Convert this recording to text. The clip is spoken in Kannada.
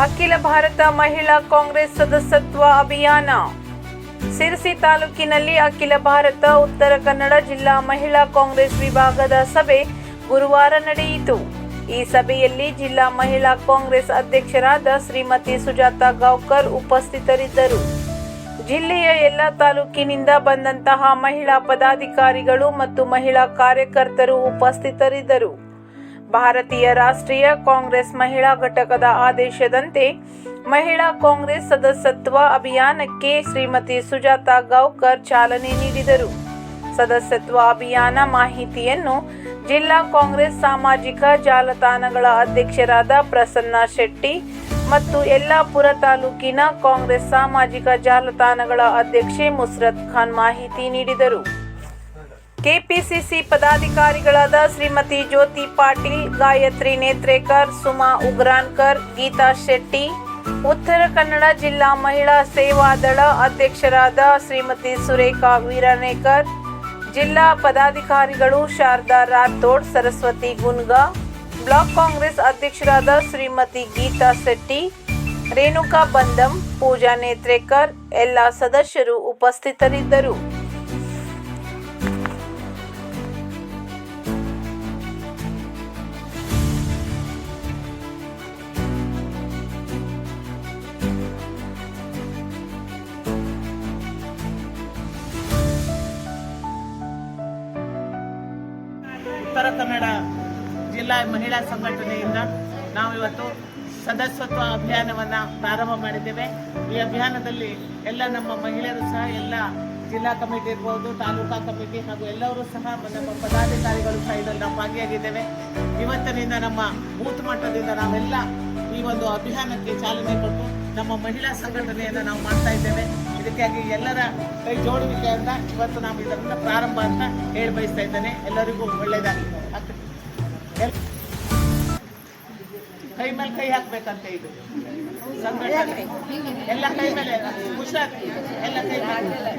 ಅಖಿಲ ಭಾರತ ಮಹಿಳಾ ಕಾಂಗ್ರೆಸ್ ಸದಸ್ಯತ್ವ ಅಭಿಯಾನ. ಸಿರಸಿ ತಾಲೂಕಿನಲ್ಲಿ ಅಖಿಲ ಭಾರತ, ಉತ್ತರ ಕನ್ನಡ ಜಿಲ್ಲಾ ಮಹಿಳಾ ಕಾಂಗ್ರೆಸ್ ವಿಭಾಗದ ಸಭೆ ಗುರುವಾರ ನಡೆಯಿತು. ಈ ಸಭೆಯಲ್ಲಿ ಜಿಲ್ಲಾ ಮಹಿಳಾ ಕಾಂಗ್ರೆಸ್ ಅಧ್ಯಕ್ಷರಾದ ಶ್ರೀಮತಿ ಸುಜಾತ ಗಾವ್ಕರ್ ಉಪಸ್ಥಿತರಿದ್ದರು. ಜಿಲ್ಲೆಯ ಎಲ್ಲ ತಾಲೂಕಿನಿಂದ ಬಂದಂತಹ ಮಹಿಳಾ ಪದಾಧಿಕಾರಿಗಳು ಮತ್ತು ಮಹಿಳಾ ಕಾರ್ಯಕರ್ತರು ಉಪಸ್ಥಿತರಿದ್ದರು. ಭಾರತೀಯ ರಾಷ್ಟ್ರೀಯ ಕಾಂಗ್ರೆಸ್ ಮಹಿಳಾ ಘಟಕದ ಆದೇಶದಂತೆ ಮಹಿಳಾ ಕಾಂಗ್ರೆಸ್ ಸದಸ್ಯತ್ವ ಅಭಿಯಾನಕ್ಕೆ ಶ್ರೀಮತಿ ಸುಜಾತಾ ಗೌಕರ್ ಚಾಲನೆ ನೀಡಿದರು. ಸದಸ್ಯತ್ವ ಅಭಿಯಾನ ಮಾಹಿತಿಯನ್ನು ಜಿಲ್ಲಾ ಕಾಂಗ್ರೆಸ್ ಸಾಮಾಜಿಕ ಜಾಲತಾಣಗಳ ಅಧ್ಯಕ್ಷರಾದ ಪ್ರಸನ್ನ ಶೆಟ್ಟಿ ಮತ್ತು ಯಲ್ಲಾಪುರ ತಾಲೂಕಿನ ಕಾಂಗ್ರೆಸ್ ಸಾಮಾಜಿಕ ಜಾಲತಾಣಗಳ ಅಧ್ಯಕ್ಷೆ ಮುಸ್ರತ್ ಖಾನ್ ಮಾಹಿತಿ ನೀಡಿದರು. ಕೆಪಿಸಿಸಿ ಪದಾಧಿಕಾರಿಗಳಾದ ಶ್ರೀಮತಿ ಜ್ಯೋತಿ ಪಾಟೀಲ್, ಗಾಯತ್ರಿ ನೇತ್ರೇಕರ್, ಸುಮಾ ಉಗ್ರಾನ್ಕರ್, ಗೀತಾ ಶೆಟ್ಟಿ, ಉತ್ತರ ಕನ್ನಡ ಜಿಲ್ಲಾ ಮಹಿಳಾ ಸೇವಾದಳ ಅಧ್ಯಕ್ಷರಾದ ಶ್ರೀಮತಿ ಸುರೇಖಾ ವೀರನೇಕರ್, ಜಿಲ್ಲಾ ಪದಾಧಿಕಾರಿಗಳು ಶಾರದಾ ರಾಥೋಡ್, ಸರಸ್ವತಿ ಗುನ್ಗಾ, ಬ್ಲಾಕ್ ಕಾಂಗ್ರೆಸ್ ಅಧ್ಯಕ್ಷರಾದ ಶ್ರೀಮತಿ ಗೀತಾ ಶೆಟ್ಟಿ, ರೇಣುಕಾ ಬಂದಂ, ಪೂಜಾ ನೇತ್ರೇಕರ್, ಎಲ್ಲ ಸದಸ್ಯರು ಉಪಸ್ಥಿತರಿದ್ದರು. ಉತ್ತರ ಕನ್ನಡ ಜಿಲ್ಲಾ ಮಹಿಳಾ ಸಂಘಟನೆಯಿಂದ ನಾವು ಇವತ್ತು ಸದಸ್ಯತ್ವ ಅಭಿಯಾನವನ್ನು ಪ್ರಾರಂಭ ಮಾಡಿದ್ದೇವೆ. ಈ ಅಭಿಯಾನದಲ್ಲಿ ಎಲ್ಲ ನಮ್ಮ ಮಹಿಳೆಯರು ಸಹ ಎಲ್ಲ ಜಿಲ್ಲಾ ಕಮಿಟಿ ಇರ್ಬೋದು, ತಾಲೂಕಾ ಕಮಿಟಿ ಹಾಗೂ ಎಲ್ಲರೂ ಸಹ ನಮ್ಮ ಪದಾಧಿಕಾರಿಗಳು ಸಹ ಇದರಲ್ಲಿ ನಾವು ಭಾಗಿಯಾಗಿದ್ದೇವೆ. ಇವತ್ತಿನಿಂದ ನಮ್ಮ ಬೂತ್ ಮಟ್ಟದಿಂದ ನಾವೆಲ್ಲ ಈ ಒಂದು ಅಭಿಯಾನಕ್ಕೆ ಚಾಲನೆ ಕೊಟ್ಟು ನಮ್ಮ ಮಹಿಳಾ ಸಂಘಟನೆಯನ್ನು ನಾವು ಮಾಡ್ತಾ ಇದ್ದೇವೆ. ಇದಕ್ಕಾಗಿ ಎಲ್ಲರ ಕೈ ಜೋಡುವಿಕೆಯಿಂದ ಇವತ್ತು ನಾವು ಇದರಿಂದ ಪ್ರಾರಂಭ ಅಂತ ಹೇಳಿ ಬಯಸ್ತಾ ಇದ್ದೇನೆ. ಎಲ್ಲರಿಗೂ ಒಳ್ಳೆಯದಾಗಲಿ. ಕೈ ಮೇಲೆ ಕೈ ಹಾಕ್ಬೇಕಂತೆ ಇದು. ಸಂಘಟನೆ. ಎಲ್ಲ ಕೈ ಮೇಲೆ ಹುಷಾರ್ ಎಲ್ಲ ಕೈ ಮೇಲೆ.